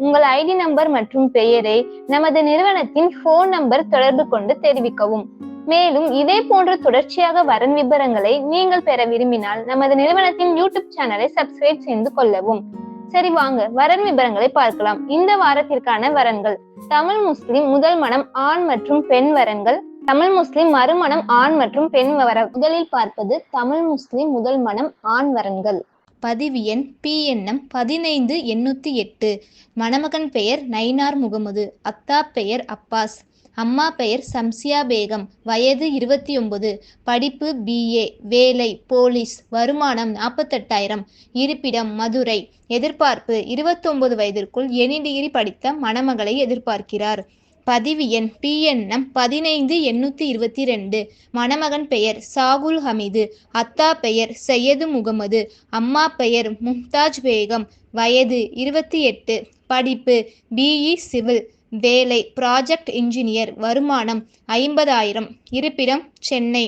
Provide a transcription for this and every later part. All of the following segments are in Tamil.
உங்கள் ஐடி நம்பர் மற்றும் பெயரை நமது நிறுவனத்தின் போன் நம்பர் தொடர்பு கொண்டு தெரிவிக்கவும். மேலும் இதே போன்ற தொடர்ச்சியாக வரன் விபரங்களை நீங்கள் பெற விரும்பினால் நமது நிறுவனத்தின் யூடியூப் சேனலை சப்ஸ்கிரைப் செய்து கொள்ளவும். சரி வாங்க வரன் விபரங்களை பார்க்கலாம். இந்த வாரத்திற்கான வரன்கள். தமிழ் முஸ்லிம் முதல் மனம் ஆண் மற்றும் பெண் வரன்கள். தமிழ் முஸ்லிம் மறுமணம் ஆண் மற்றும் பெண் வர முதலில் பார்ப்பது தமிழ் முஸ்லிம் முதல் மனம் ஆண் வரன்கள். பதிவு எண் பிஎன்எம் பதினைந்து எண்ணூற்றி எட்டு. மணமகன் பெயர் நைனார் முகமது. அத்தா பெயர் அப்பாஸ். அம்மா பெயர் சம்சியா பேகம். வயது இருபத்தி ஒன்பது. படிப்பு பிஏ வேலை போலீஸ். வருமானம் நாற்பத்தெட்டாயிரம். இருப்பிடம் மதுரை. எதிர்பார்ப்பு இருபத்தொன்பது வயதிற்குள் எனி டிகிரி படித்த மணமகளை எதிர்பார்க்கிறார். பதிவு எண் பிஎன்எம் பதினைந்து எண்ணூற்றி இருபத்தி ரெண்டு மணமகன் பெயர் சாகுல் ஹமீது. அத்தா பெயர் சையது முகமது. அம்மா பெயர் மும்தாஜ் பேகம். வயது இருபத்தி எட்டு. படிப்பு பிஇ சிவில். வேலை ப்ராஜெக்ட் இன்ஜினியர். வருமானம் ஐம்பதாயிரம். இருப்பிடம் சென்னை.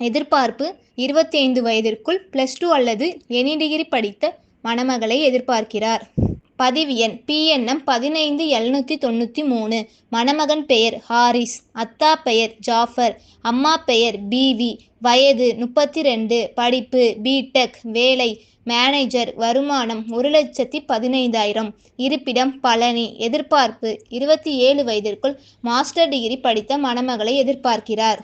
எதிர்பார்ப்பு இருபத்தி ஐந்து வயதிற்குள் பிளஸ் டூ அல்லது எனி டிகிரி படித்த மணமகளை எதிர்பார்க்கிறார். பதிவு எண் பிஎன்எம் பதினைந்து எழுநூற்றி தொண்ணூற்றி மூணு. மணமகன் பெயர் ஹாரிஸ். அத்தா பெயர் ஜாஃபர். அம்மா பெயர் பிவி. வயது முப்பத்தி ரெண்டு படிப்பு பிடெக் வேலை மேனேஜர். வருமானம் ஒரு லட்சத்தி பதினைந்தாயிரம். இருப்பிடம் பழனி. எதிர்பார்ப்பு இருபத்தி ஏழு வயதிற்குள் மாஸ்டர் டிகிரி படித்த மணமகளை எதிர்பார்க்கிறார்.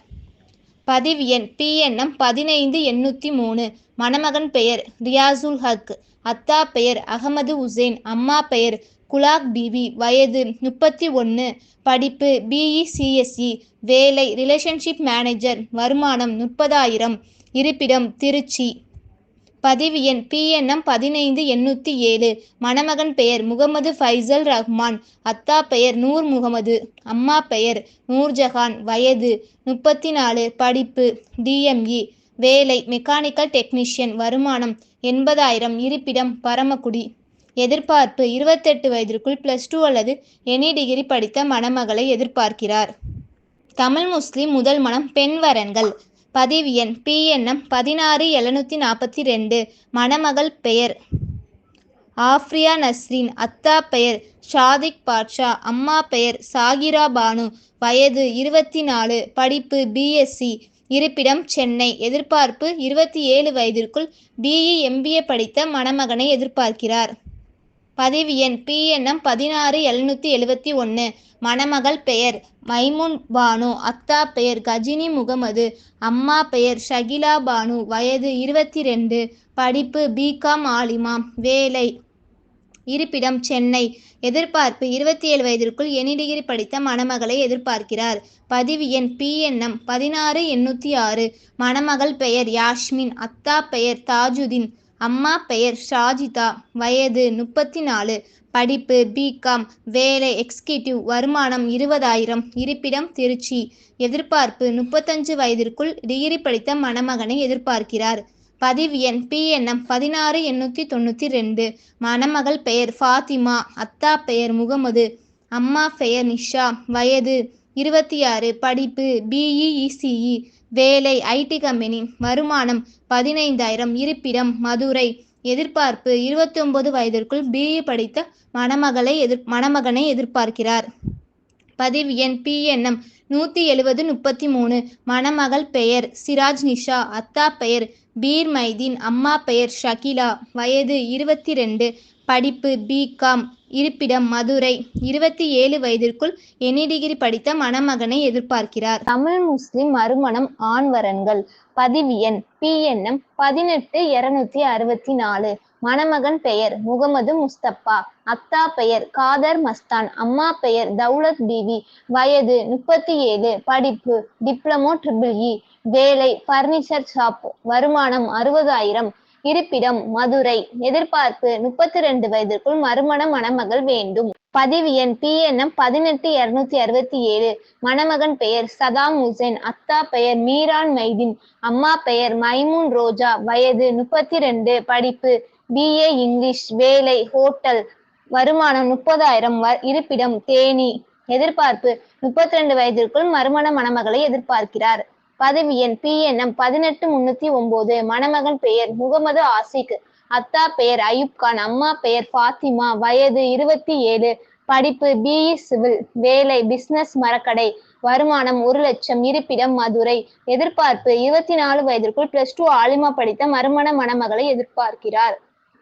பதிவு எண் பிஎன்எம் பதினைந்து எண்ணூற்றி மூணு. மணமகன் பெயர் ரியாசுல் ஹக். அத்தா பெயர் அகமது உசேன் அம்மா பெயர் குலாக் பிபி வயது முப்பத்தி ஒன்று படிப்பு பிஇ வேலை ரிலேஷன்ஷிப் மேனேஜர் வருமானம் முப்பதாயிரம் இருப்பிடம் திருச்சி. பதிவு எண் பிஎன்எம் பதினைந்து எண்ணூற்றி ஏழு மணமகன் பெயர் முகமது ஃபைசல் ரஹ்மான் அத்தா பெயர் நூர் முகமது அம்மா பெயர் நூர்ஜஹான் வயது முப்பத்தி நாலு படிப்பு டிஎம்இ வேலை மெக்கானிக்கல் டெக்னீஷியன் வருமானம் எண்பதாயிரம் இருப்பிடம் பரமக்குடி. எதிர்பார்ப்பு இருபத்தெட்டு வயதிற்குள் பிளஸ் டூ அல்லது எனி டிகிரி படித்த மணமகளை எதிர்பார்க்கிறார். தமிழ் முஸ்லிம் முதல் மனம் பெண் வரன்கள். பதிவு எண் பிஎன்எம் பதினாறு எழுநூற்றி நாற்பத்தி ரெண்டு. மணமகள் பெயர். ஆஃப்ரியா நஸ்ரீன் அத்தா பெயர் ஷாதிக் பாட்ஷா. அம்மா பெயர் சாகிரா பானு. வயது இருபத்தி நாலு. படிப்பு பிஎஸ்சி இருப்பிடம் சென்னை. எதிர்பார்ப்பு இருபத்தி ஏழு வயதிற்குள் பிஇ எம்பிஏ படித்த மணமகனை எதிர்பார்க்கிறார். பதிவு எண் பிஎன்எம் பதினாறு எழுநூற்றி எழுபத்தி ஒன்று மணமகள் பெயர் மைமுன் பானு அத்தா பெயர் கஜினி முகமது அம்மா பெயர் ஷகிலா பானு வயது இருபத்தி ரெண்டு படிப்பு பிகாம் ஆலிமா வேலை இருப்பிடம் சென்னை. எதிர்பார்ப்பு இருபத்தி ஏழு வயதிற்குள் எனி டிகிரி படித்த மணமகளை எதிர்பார்க்கிறார். பதிவு எண் பிஎன்எம் பதினாறு எண்ணூற்றி ஆறு. மணமகள் பெயர் யாஸ்மின் அத்தா பெயர் தாஜுதீன் அம்மா பெயர் ஷாஜிதா வயது முப்பத்தி நாலு படிப்பு பிகாம் வேலை எக்ஸிகியூட்டிவ். வருமானம் இருபதாயிரம். இருப்பிடம் திருச்சி. எதிர்பார்ப்பு முப்பத்தஞ்சு வயதிற்குள் டிகிரி படித்த மணமகனை எதிர்பார்க்கிறார். பதிவு எண் பிஎன்எம் பதினாறு எண்ணூற்றி தொண்ணூற்றி ரெண்டு. மணமகள் பெயர் ஃபாத்திமா. அத்தா பெயர் முகமது. அம்மா பெயர் நிஷா. வயது இருபத்தி ஆறு படிப்பு பிஇஇசிஇ வேலை ஐடி கம்பெனி. வருமானம் பதினைந்தாயிரம். இருப்பிடம் மதுரை. எதிர்பார்ப்பு இருபத்தி ஒன்பது வயதிற்குள் பிஇ படித்த மணமகளை எதிர் மணமகனை எதிர்பார்க்கிறார். பதிவு எண் பிஎன்எம் நூற்றி எழுபது முப்பத்தி மூணு. மணமகள் பெயர் சிராஜ் நிஷா. அத்தா பெயர் பீர் மைதீன் அம்மா பெயர் ஷகிலா. வயது இருபத்தி ரெண்டு படிப்பு பிகாம் இருப்பிடம் மதுரை. இருபத்தி ஏழு வயதிற்குள் எனி டிகிரி படித்த மணமகனை எதிர்பார்க்கிறார். தமிழ் முஸ்லிம் மறுமணம் ஆண்வரன்கள். பதிவு எண். பிஎன்எம் பதினெட்டு இருநூத்தி அறுபத்தி நாலு மணமகன் பெயர் முகமது முஸ்தப்பா அத்தா பெயர் காதர் மஸ்தான். அம்மா பெயர் தௌலத் பிவி. வயது முப்பத்தி ஏழு. படிப்பு டிப்ளமோ ட்ரிபிள் இ. வேலை பர்னிச்சர் ஷாப் வருமானம் அறுபதாயிரம். இருப்பிடம் மதுரை. எதிர்பார்ப்பு முப்பத்தி ரெண்டு வயதிற்குள் மறுமண மணமகள் வேண்டும். பதிவு எண் பிஎன்எம் பதினெட்டு இருநூத்தி அறுபத்தி ஏழு. மணமகன் பெயர் சதாம் ஹுசேன். அத்தா பெயர் மீரான் மைதீன். அம்மா பெயர் மைமூன் ரோஜா. வயது முப்பத்தி ரெண்டு படிப்பு பிஏ இங்கிலீஷ் வேலை ஹோட்டல் வருமானம் முப்பதாயிரம். இருப்பிடம் தேனி. எதிர்பார்ப்பு முப்பத்தி ரெண்டு வயதிற்குள் மறுமண மணமகளை எதிர்பார்க்கிறார். பதவி எண் பிஎன்எம் பதினெட்டு முன்னூத்தி ஒன்பது. மணமகன் பெயர் முகமது ஆசிக். அத்தா பெயர் அயூப் கான். அம்மா பெயர் ஃபாத்திமா. வயது இருபத்தி ஏழு. படிப்பு பிஇ சிவில். வேலை பிசினஸ் மரக்கடை. வருமானம் ஒரு லட்சம். இருப்பிடம் மதுரை. எதிர்பார்ப்பு இருபத்தி நாலு வயதிற்குள் பிளஸ் டூ ஆலிமா படித்த மறுமண மணமகளை எதிர்பார்க்கிறார்.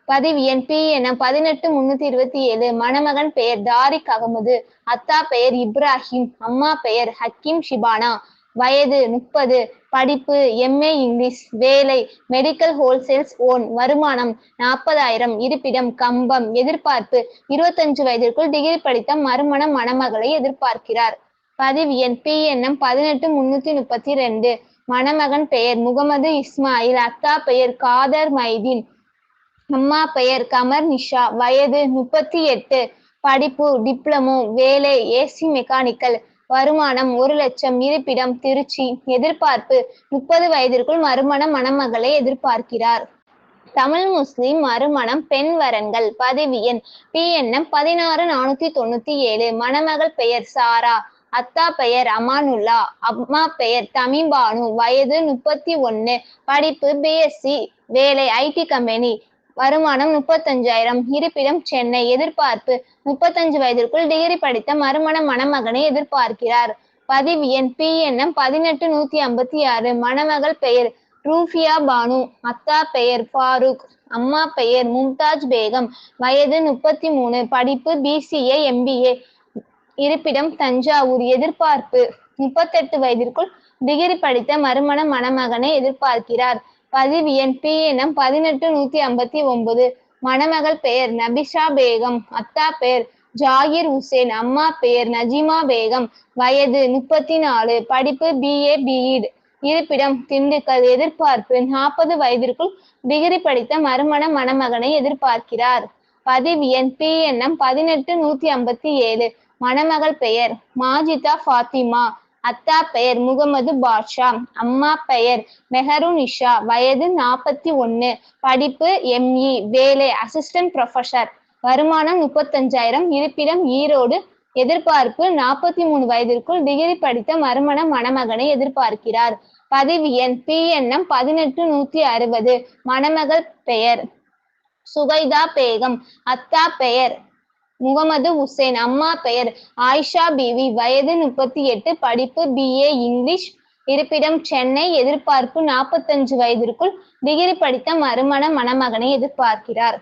பதிவு எண் பி என பதினெட்டு முன்னூத்தி இருபத்தி ஏழு. மணமகன் பெயர் தாரிக் அகமது. அத்தா பெயர் இப்ராஹிம். அம்மா பெயர் ஹக்கீம் ஷிபானா. வயது முப்பது படிப்பு எம்ஏ இங்கிலீஷ் வேலை மெடிக்கல் ஹோல்சேல்ஸ் ஓன் வருமானம் நாற்பதாயிரம் இருப்பிடம் கம்பம் எதிர்பார்ப்பு இருபத்தஞ்சு வயதிற்குள் டிகிரி படித்த மறுமண மணமகளை எதிர்பார்க்கிறார். பதிவு எண் பி பதினெட்டு முன்னூத்தி முப்பத்தி ரெண்டு. மணமகன் பெயர் முகமது இஸ்மாயில். அத்தா பெயர் காதர் மைதீன். அம்மா பெயர் கமர் நிஷா. வயது முப்பத்தி எட்டு. படிப்பு டிப்ளமோ வேலை ஏசி மெக்கானிக்கல் வருமானம் ஒரு லட்சம் இருப்பிடம் திருச்சி. எதிர்பார்ப்பு. முப்பது வயதிற்குள் மறுமண மணமகளை எதிர்பார்க்கிறார். தமிழ் முஸ்லிம் மறுமணம் பெண் வரன்கள். பதிவு எண். பிஎன்எம் பதினாறு நானூத்தி தொண்ணூத்தி ஏழு. மணமகள் பெயர் சாரா. அத்தா பெயர் அமானுல்லா. அம்மா பெயர் தமிபானு வயது முப்பத்தி ஒன்னு. படிப்பு பிஎஸ்சி வேலை ஐடி கம்பெனி. வருமானம் முப்பத்தஞ்சாயிரம். இருப்பிடம் சென்னை எதிர்பார்ப்பு முப்பத்தஞ்சு வயதிற்குள் டிகிரி படித்த மறுமண மணமகனை எதிர்பார்க்கிறார். பதிவு எண் பி பிஎன்எம் பதினெட்டு நூத்தி ஐம்பத்தி ஆறு. மணமகள் பெயர் ரூஃபியா பானு அத்தா பெயர் ஃபாரூக் அம்மா பெயர் மும்தாஜ் பேகம் வயது முப்பத்தி மூணு. படிப்பு பிசிஏ எம்பிஏ இருப்பிடம் தஞ்சாவூர் எதிர்பார்ப்பு முப்பத்தெட்டு வயதிற்குள் டிகிரி படித்த மறுமண மணமகனை எதிர்பார்க்கிறார். பதிவு எண் பிஎன்எம் பதினெட்டு நூத்தி ஐம்பத்தி ஒன்பது. மணமகள் பெயர் நபிஷா பேகம். அத்தா பெயர் ஜாகிர் உசேன். அம்மா பெயர் நஜிமா பேகம். வயது முப்பத்தி நாலு படிப்பு பிஏ பிஇட் இருப்பிடம் திண்டுக்கல் எதிர்பார்ப்பு. நாற்பது வயதிற்குள் டிகிரி படித்த மறுமண மணமகனை எதிர்பார்க்கிறார். பதிவு எண் பிஎன்எம் பதினெட்டு நூத்தி ஐம்பத்தி ஏழு. மணமகள் பெயர் மாஜிதா ஃபாத்திமா. அத்தா பெயர் முகமது பாட்ஷா. அம்மா பெயர் மெஹருன் இஷா வயது நாற்பத்தி ஒன்னு படிப்பு எம்இ வேலை அசிஸ்டன்ட் ப்ரொஃபசர் வருமானம் முப்பத்தஞ்சாயிரம். இருப்பிடம் ஈரோடு. எதிர்பார்ப்பு நாற்பத்தி மூணு வயதிற்குள் டிகிரி படித்த மறுமண மணமகனை எதிர்பார்க்கிறார். பதிவு எண் பிஎன்எம் பதினெட்டு நூத்தி அறுபது. மணமகள் பெயர் சுகைதா பேகம். அத்தா பெயர் முகமது ஹுசேன் அம்மா பெயர் ஆயிஷா பிவி. வயது முப்பத்தி எட்டு படிப்பு பிஏ இங்கிலீஷ். இருப்பிடம் சென்னை எதிர்பார்ப்பு நாற்பத்தஞ்சு வயதிற்குள் டிகிரி படித்த மறுமண மணமகனை எதிர்பார்க்கிறார்.